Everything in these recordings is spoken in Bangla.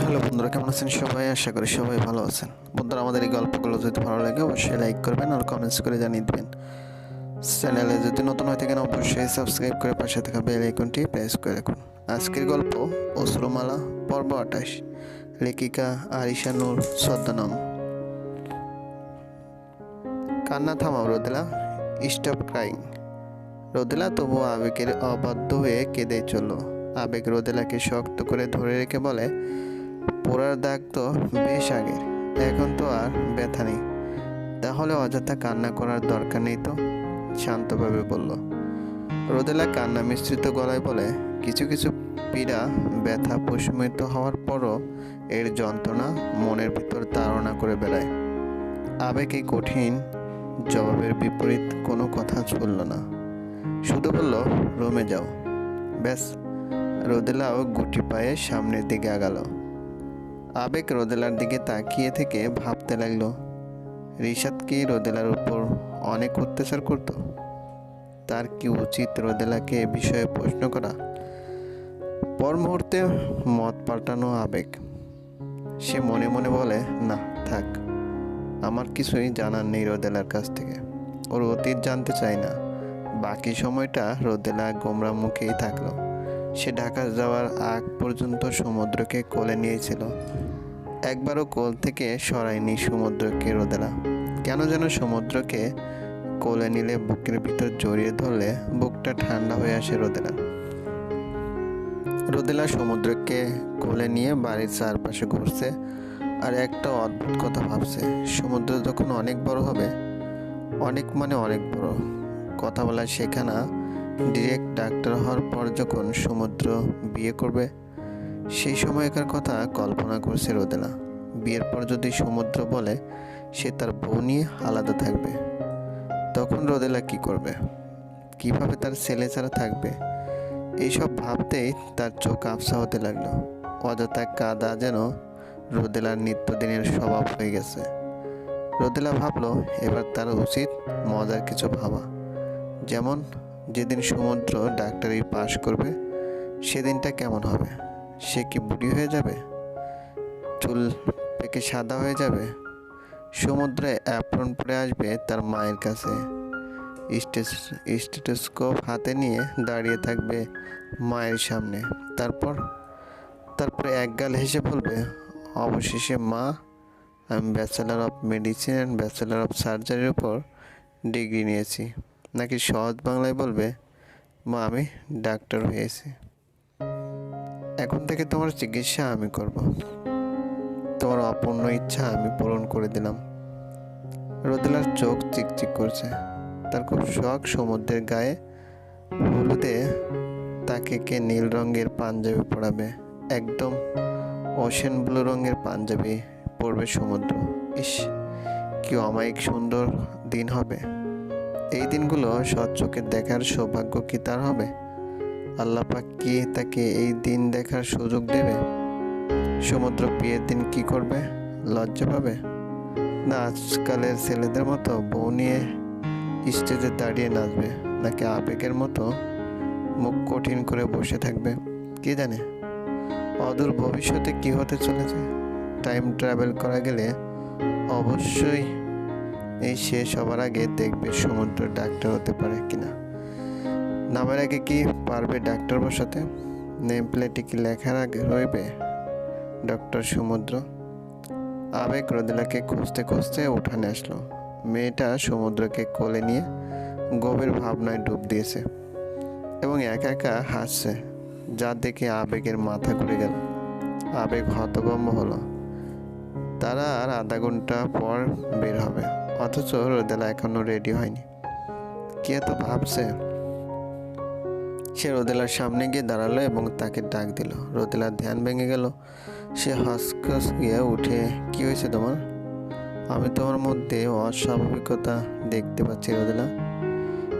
হ্যালো বন্ধুরা, কেমন আছেন সবাই? আশা করি সবাই ভালো আছেন। বন্ধুরা, আমাদের এই গল্পগুলো যদি ভালো লাগে, অবশ্যই লাইক করবেন আর কমেন্টস করে জানিয়ে দেবেন। চ্যানেলে যদি নতুন হয়ে থাকেন, অবশ্যই সাবস্ক্রাইব করে পাশে থাকা বেল আইকনটি প্রেস করে রাখুন। আজকের গল্প, অশ্রুমালা, পর্ব আঠাশ। লেখিকা আরিশা নূর, ছদ্মনাম। কান্না থামাও রোদেলা স্টপ ক্রাইং রোদেলা তবুও আবেগের অবাধ্য হয়ে কেঁদে চলল। আবেগ রোদেলাকে শক্ত করে ধরে রেখে বলে পোড়ার দাগ তো বেশ আগের। এখন তো আর ব্যথা নেই। তাহলে অযথা কান্না করার দরকার নেই তো? শান্তভাবে বলল। রোদেলা কান্না মিশ্রিত গলায় বলে, কিছু কিছু পীড়া, ব্যথা প্রশমিত হওয়ার পরও এর যন্ত্রণা মনের ভিতর তাড়না করে বেড়ায়। আবেগ কঠিন জবাবের বিপরীত কোনো কথা শুনল না। শুধু বলল, রুমে যাও। ব্যাস, রোদেলাও গুটি পায়ে সামনের দিকে আগালো। আবেগ রোদেলার দিকে তাকিয়ে থেকে ভাবতে লাগল, রিশাদ কি রোদেলার উপর অনেক অত্যাচার করত? তার কি উচিত রোদেলাকে এ বিষয়ে প্রশ্ন করা? পর মুহূর্তে মত পাল্টানো আবেগ। সে মনে মনে বলে, না, থাক, আমার কিছুই জানার নেই রোদেলার কাছ থেকে। ওর অতীত জানতে চাই না। বাকি সময়টা রোদেলা গোমরা মুখেই থাকল। সে ঢাকা যাওয়ার আগ পর্যন্ত সমুদ্রকে কোলে নিয়েছিল। একবারও কোল থেকে সরায়নি সমুদ্রকে রোদেলা। কেন যেন সমুদ্রকে কোলে নিলে বুকের ভিতর জড়িয়ে ধরলে বুকটা ঠান্ডা হয়ে আসে রোদেলা। রোদেলা সমুদ্রকে কোলে নিয়ে বাড়ির চারপাশে ঘুরছে আর একটা অদ্ভুত কথা ভাবছে। সমুদ্র যখন অনেক বড় হবে, অনেক মানে অনেক বড়। কথা বলা শেখা না ডিরেক্ট ডাক্তার হওয়ার পর যখন সমুদ্র বিয়ে করবে, সেই সময়কার কথা কল্পনা করছে রোদেলা। বিয়ের পর যদি সমুদ্র বলে, সে তার বউ নিয়ে আলাদা থাকবে। তখন রোদেলা কি করবে? কীভাবে তার ছেলে ছাড়া থাকবে? এইসব ভাবতেই তার চোখ আফসা হতে লাগল। অযথা কাদা যেন রোদেলার নিত্যদিনের স্বভাব হয়ে গেছে। রোদেলা ভাবলো, এবার তার উচিত মজার কিছু ভাবা। যেমন যেদিন সমুদ্র ডাক্তারি পাশ করবে, সেদিনটা কেমন হবে? সে কি বুড়ি হয়ে যাবে? চুল পেকে সাদা হয়ে যাবে? সমুদ্রে অ্যাপ্রন পরে আসবে তার মায়ের কাছে। স্টেটোস্কোপ হাতে নিয়ে দাঁড়িয়ে থাকবে মায়ের সামনে। তারপর, তারপরে একগাল হেসে বলবে, অবশেষে মা, আমি bachelor of medicine and bachelor of সার্জারির উপর ডিগ্রি নিয়েছি। নাকি সহজ বাংলায় বলবে, মা, আমি ডাক্তার হয়েছি। এখন থেকে তোমার চিকিৎসা আমি করব। তোমার অপূর্ণ ইচ্ছা আমি পূরণ করে দিলাম। রোদেলার চোখ চিকচিক করছে। তার খুব শখ সমুদ্রের গায়ে হলুদে তাকে কে নীল রঙের পাঞ্জাবি পরাবে। একদম ওশেন ব্লু রঙের পাঞ্জাবি পরবে সমুদ্র। ইস, কি অমায়িক সুন্দর দিন হবে। এই দিনগুলো সৎ চোখে দেখার সৌভাগ্য কি তার হবে? আল্লাহ পাক কি তাকে এই দিন দেখার সুযোগ দেবে? সমুদ্র বিয়ের দিন কি করবে? লজ্জা পাবে? না, আজকালের ছেলেদের মতো বউ নিয়ে স্টেজে দাঁড়িয়ে নাচবে, নাকি আবেগের মতো মুখ কঠিন করে বসে থাকবে? কে জানে? অদূর ভবিষ্যতে কি হতে চলেছে? টাইম ট্রাভেল করা গেলে অবশ্যই এই শেষ হবার আগে দেখবে সমুদ্র ডাক্তার হতে পারে কিনা। নামের আগে কি পারবে ডাক্তার বসাতে? নেম প্লেটে কি লেখার আগে রইবে? ডক্টর সমুদ্র। আবেগ রোদেলাকে খুঁজতে খুঁজতে উঠানে আসলো। মেয়েটা সমুদ্রকে কোলে নিয়ে গভীর ভাবনায় ডুব দিয়েছে এবং একা একা হাসছে, যা দেখে আবেগের মাথা ঘুরে গেল। আবেগ হতভম্ব হলো। তারা আর আধা ঘণ্টা পর বের হবে। অথচ রোদেলা এখনও রেডি হয়নি। কি এত ভাবছে? সে রোদেলার সামনে গিয়ে দাঁড়াল এবং তাকে ডাক দিল। রোদেলার ধ্যান ভেঙে গেল। সে হসখস গিয়ে উঠে, কি হয়েছে তোমার? আমি তোমার মধ্যে অস্বাভাবিকতা দেখতে পাচ্ছি রোদেলা।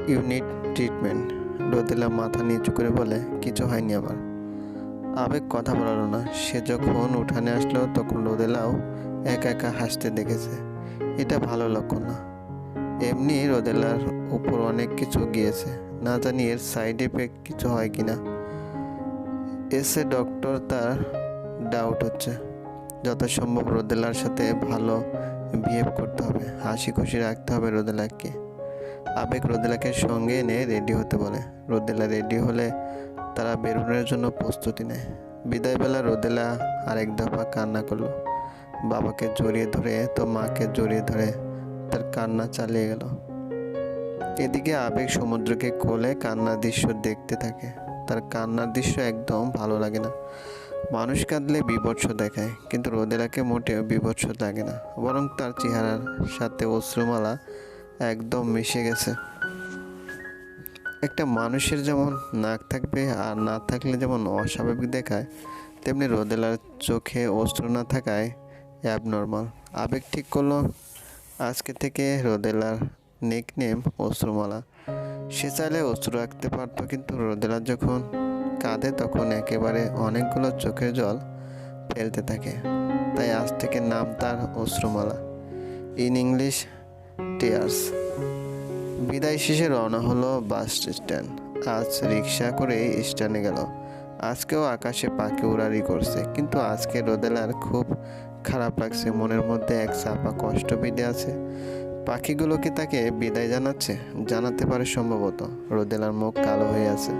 ইউনিট ট্রিটমেন্ট রোদেলা মাথা নিচু করে বলে, কিছু হয়নি আমার আবেগ কথা বলালো না। সে যখন উঠানে আসলো, তখন রোদেলাও একা একা হাসতে দেখেছে। এটা ভালো লক্ষণ না। এমনি রোদেলার উপর অনেক কিছু গিয়েছে। না জানি এর সাইড এফেক্ট কিছু হয় কিনা। এসে ডক্টর তার ডাউট হচ্ছে। যত সম্ভব রোদেলার সাথে ভালো বিহেভ করতে হবে। হাসি খুশি রাখতে হবে রোদেলাকে। আবেগ রোদেলাকে সঙ্গে এনে রেডি হতে বলে। রোদেলা রেডি হলে তারা বেরোনোর জন্য প্রস্তুতি নেয়। বিদায়বেলা রোদেলা আরেক দফা কান্না করল। বাবাকে জড়িয়ে ধরে, তো মাকে জড়িয়ে ধরে তার কান্না চালিয়ে গেল। এদিকে আবেগ সমুদ্রকে কোলে কান্নার দৃশ্য দেখতে থাকে। তার কান্নার দৃশ্য একদম ভালো লাগে না। মানুষ কাঁদলে বিভৎস দেখায়, কিন্তু রোদেলাকে মোটেও বিভৎস লাগে না। বরং তার চেহারার সাথে অশ্রুমালা একদম মিশে গেছে। একটা মানুষের যেমন নাক থাকবে আর না থাকলে যেমন অস্বাভাবিক দেখায়, তেমনি রোদেলার চোখে অশ্রু না থাকায় অ্যাবনর্মাল আবেগ ঠিক করল। আজকে থেকে রোদেলার নেক নেম অশ্রুমালা। সে চাইলে অশ্রু রাখতে পারতো, কিন্তু রোদেলা যখন কাঁদে তখন একেবারে অনেকগুলো চোখের জল ফেলতে থাকে। তাই আজ থেকে নাম তার অশ্রুমালা। ইন ইংলিশ টিয়ার্স বিদায় শেষে রওনা হলো বাস স্ট্যান্ড আজ রিক্সা করে স্ট্যান্ডে গেল। আজকেও আকাশে পাখি উড়ারি করছে, কিন্তু আজকে রোদেলার খুব খারাপ লাগছে, মনের মধ্যে এক চাপা কষ্ট বেঁধে আছে। পাখিগুলো কি তাকে বিদায় জানাচ্ছে? জানাতে পারে সম্ভবত। রোদেলার মুখ কালো হয়ে আছে।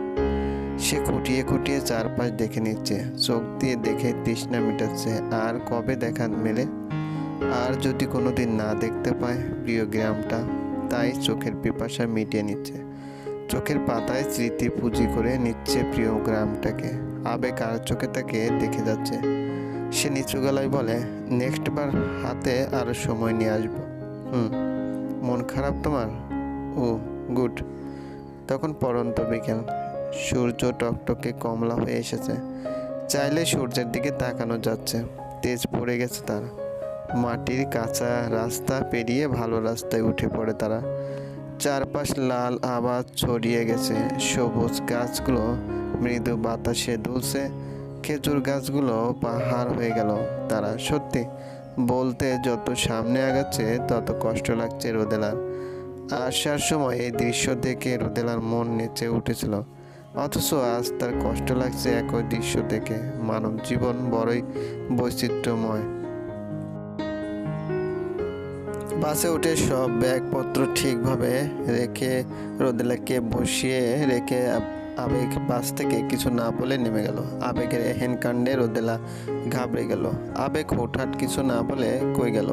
সে খুঁটিয়ে খুঁটিয়ে চারপাশ দেখে নিচ্ছে। চোখ দিয়ে দেখে তৃষ্ণা মেটাচ্ছে। আর কবে দেখা মেলে? আর যদি কোনোদিন না দেখতে পায় প্রিয় গ্রামটা, তাই চোখের পিপাসা মিটিয়ে নিচ্ছে। চোখের পাতায় স্মৃতি পুঁজি করে নিচ্ছে প্রিয় গ্রামটাকে। আবেগ আর চোখে তাকে দেখে যাচ্ছে। সে নিচু গলায় বলে, নেক্সট বার হাতে আরও সময় নিয়ে আসব। হুম, মন খারাপ তোমার? ও, গুড। তখন পরন্ত বিকেল। সূর্য টকটকে কমলা হয়ে এসেছে। চাইলে সূর্যের দিকে তাকানো যাচ্ছে। তেজ পড়ে গেছে তার। মাটির কাঁচা রাস্তা পেরিয়ে ভালো রাস্তায় উঠে পড়ে তারা। চারপাশ লাল আবাদ ছড়িয়ে গেছে। সবুজ গাছগুলো মৃদু বাতাসে দুলছে। খেজুর গাছগুলো পাহাড় হয়ে গেল। তারা সত্যি বলতে যত সামনে আগাচ্ছে, তত কষ্ট লাগছে রোদেলার। আসার সময় এই দৃশ্য দেখে রোদেলার মন নেচে উঠেছিল। অথচ আজ তার কষ্ট লাগছে একই দৃশ্য দেখে। মানব জীবন বড়ই বৈচিত্র্যময়। বাসে উঠে সব ব্যাগপত্র ঠিকভাবে রেখে রোদেলাকে বসিয়ে রেখে আবেগ বাস থেকে কিছু না বলে নেমে গেল। আবেগের এহেন কাণ্ডে রোদেলা ঘাবড়ে গেল। আবেগ হঠাৎ কিছু না বলে কই গেল?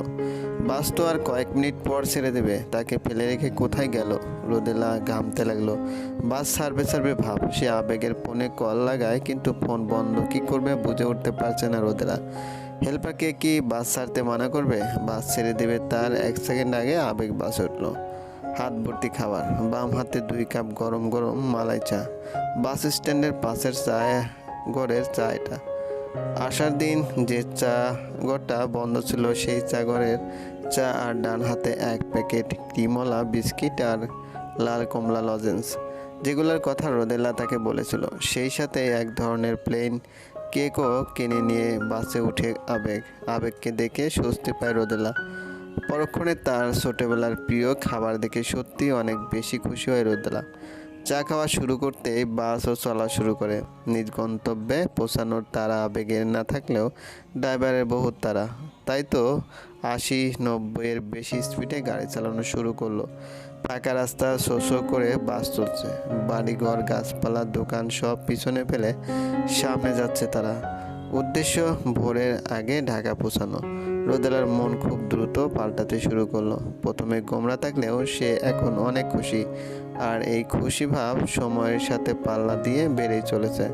বাস তো আর কয়েক মিনিট পর ছেড়ে দেবে। তাকে ফেলে রেখে কোথায় গেল? রোদেলা ঘামতে লাগল। বাস সার্ভে সার্ভে ভাব। সে আবেগের ফোনে কল লাগায়, কিন্তু ফোন বন্ধ। কি করবে বুঝে উঠতে পারছে না রোদেলা। হেল্পারকে কি বাস ছাড়তে মানা করবে? বাস ছেড়ে দেবে তার। এক সেকেন্ড আগে আবেগ বাস উঠল। হাত ভর্তি খাবার, বাম হাতে দুই কাপ গরম গরম মালাই চা, বাস স্ট্যান্ডের পাশের চায়, ঘরের চা এটা। আসার দিন যে চা ঘরটা বন্ধ ছিল, সেই চা ঘরের চা আর ডান হাতে এক প্যাকেট ক্রিমলা, বিস্কিট আর লাল কমলা লজেন্স, যেগুলোর কথা রোদেলা তাকে বলেছিল। সেই সাথে এক ধরনের প্লেন কেকও কিনে নিয়ে বাসে উঠে আবেগ, আবেগকে দেখে স্বস্তি পায় রোদেলা। পরক্ষণে তার ছোটবেলার প্রিয় খাবার দেখে সত্যি অনেক বেশি খুশি হয় রোদেলা চা খাওয়া শুরু করতেই বাসও চলা শুরু করে। নিজ গন্তব্যে পৌঁছানোর তারা আবেগের না থাকলেও ড্রাইভারের বহুত তারা তাই তো আশি নব্বইয়ের বেশি স্পিডে গাড়ি চালানো শুরু করল। ফাঁকা রাস্তা শো শো করে বাস চলছে। বাড়িঘর, গাছপালা, দোকান সব পিছনে ফেলে সামনে যাচ্ছে তারা। উদ্দেশ্য ভোরের আগে ঢাকা পৌঁছানো। রোদেলার মন খুব দ্রুত পাল্টাতে শুরু করল। প্রথমে গোমরা থাকলেও সে এখন অনেক খুশি, আর এই খুশি ভাব সময়ের সাথে পাল্লা দিয়ে বেড়েই চলেছে।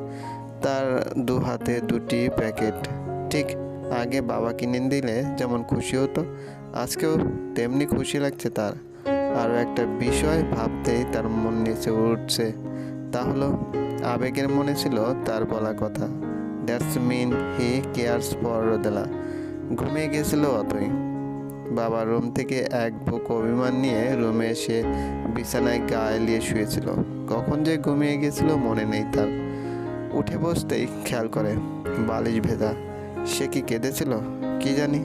তার দু হাতে দুটি প্যাকেট। ঠিক আগে বাবা কিনে দিলে যেমন খুশি হতো, আজকেও তেমনি খুশি লাগছে তার। আরও একটা বিষয় ভাবতেই তার মন নিচে উঠছে। তা হলো, আবেগের মনে ছিল তার বলা কথা, that's mean he cares for Rodela. ঘুমিয়ে গেছিল অতই। বাবা রুম থেকে এক বুক অভিমান নিয়ে রুমে এসে বিছানায় গা এলিয়ে শুয়েছিল। কখন যে ঘুমিয়ে গেছিল মনে নেই তার। উঠে বসতেই খেয়াল করে, বালিশ ভেজা। সে কি কেঁদেছিল? কি জানি?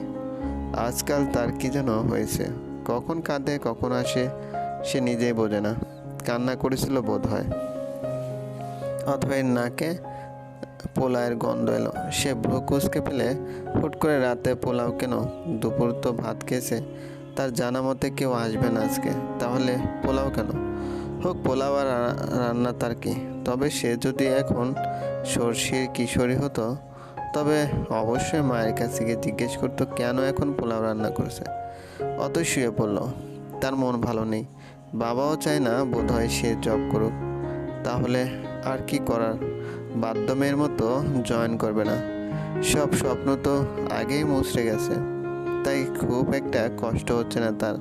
আজকাল তার কি যেন হয়েছে। কখন কাঁদে, কখন আসে, সে নিজেই বোঝে না। কান্না করেছিল বোধ হয় অথবা নাকে পোলাওয়ের গন্ধ এলো। সে ভ্রু কুচকে ফেলে হুট করে রাতে পোলাও কেন? দুপুর তো ভাত খেয়েছে। তার জানা মতে কেউ আসবে না আজকে। তাহলে পোলাও কেন? হোক, পোলাও আর রান্না তার কি? তবে সে যদি এখন সর্ষির কিশোরী হতো, তবে অবশ্যই মায়ের কাছে গিয়ে জিজ্ঞেস করতো, কেন এখন পোলাও রান্না করছে? অত শুয়ে পড়ল। তার মন ভালো নেই। বাবাও চায় না বোধহয় সে জব করুক। তাহলে আর কি করার? বাধ্য মেয়ের মতো জয়েন করবে না। সব স্বপ্ন তো আগেই মুচড়ে গেছে। তাই খুব একটা কষ্ট হচ্ছে না তার,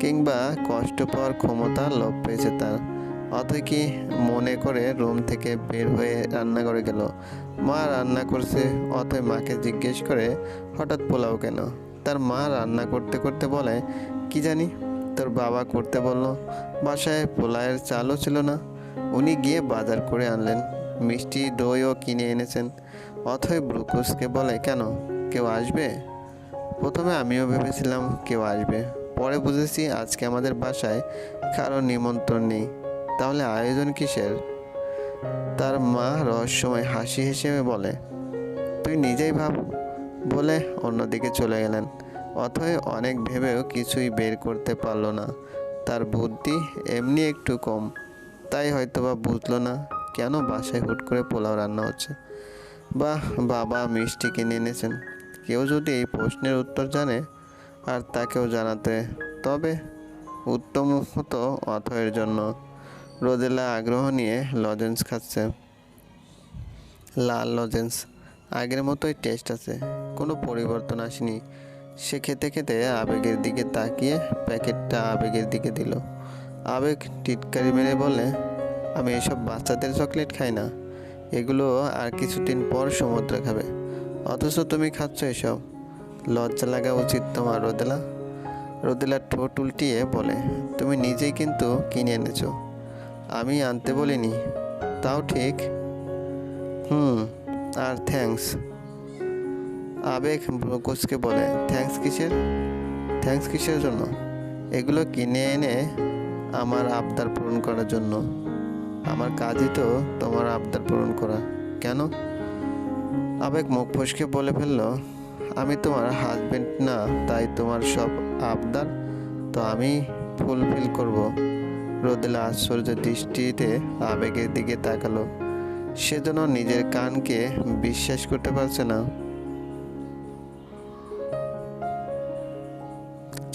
কিংবা কষ্ট পাওয়ার ক্ষমতা লোপ পেয়েছে তার। অতই কি মনে করে রুম থেকে বের হয়ে রান্না করে গেল। মা রান্না করছে অতই মাকে জিজ্ঞেস করে, হঠাৎ পোলাও কেন? তার মা রান্না করতে করতে বলে, কি জানি, তোর বাবা করতে বলল, বাসায় পোলায়ের চালও ছিল না। উনি গিয়ে বাজার করে আনলেন। মিষ্টি দইও কিনে এনেছেন। অথই ব্রুকুসকে বলে, কেন? কেউ আসবে? প্রথমে আমিও ভেবেছিলাম, কেউ আসবে। পরে বুঝেছি, আজকে আমাদের বাসায় কারও নিমন্ত্রণ নেই। তাহলে আয়োজন কিসের? তার মা রহস্যময় হাসি হেসে বলে, তুই নিজেই ভাব। বলে অন্যদিকে চলে গেলেন। অথয় অনেক ভেবেও কিছুই বের করতে পারল না। তার বুদ্ধি এমনি একটু কম, তাই হয়তোবা বুঝলো না। কেন বাসায় হুট করে পোলাও রান্না হচ্ছে? বা বাবা মিষ্টি কিনে এনেছেন। কেউ যদি এই প্রশ্নের উত্তর জানে, আর তাকেও জানাতে। তবে উত্তম হতো অথয়ের জন্য। রোদেলা আগ্রহ নিয়ে লজেন্স খাচ্ছে। লাল লজেন্স, আগের মতোই টেস্ট আছে। কোনো পরিবর্তন আসেনি। সে খেতে খেতে আবেগের দিকে তাকিয়ে প্যাকেটটা আবেগের দিকে দিল। আবেগ টিটকারি মেরে বলে আমি এসব বাচ্চাদের চকলেট খাই না। এগুলো আর কিছুদিন পর সমুদ্র খাবে। অথচ তুমি খাচ্ছ এসব। লজ্জা লাগা উচিত তোমার, রোদেলা। রোদেলা ঠোঁট উল্টিয়ে বলে, তুমি নিজেই কিন্তু কিনে এনেছো। আমি আনতে বলিনি। তাও ঠিক? হুম, আর থ্যাঙ্কস। আবেগ ব্রোকোচকে বলে, থ্যাঙ্কস কিসের? থ্যাঙ্কস কিসের জন্য? এগুলো কিনে এনে আমার আবদার পূরণ করার জন্য। আমার কাজই তো তোমার আবদার পূরণ করা। কেন? আবেগ মুখ ফসকে বলে ফেলল, আমি তোমার হাজবেন্ড না, তাই তোমার সব আবদার তো আমি ফুলফিল করব। রোদেলা আশ্চর্য দৃষ্টিতে আবেগের দিকে তাকালো। সেজন্য নিজের কানকে বিশ্বাস করতে পারছে না।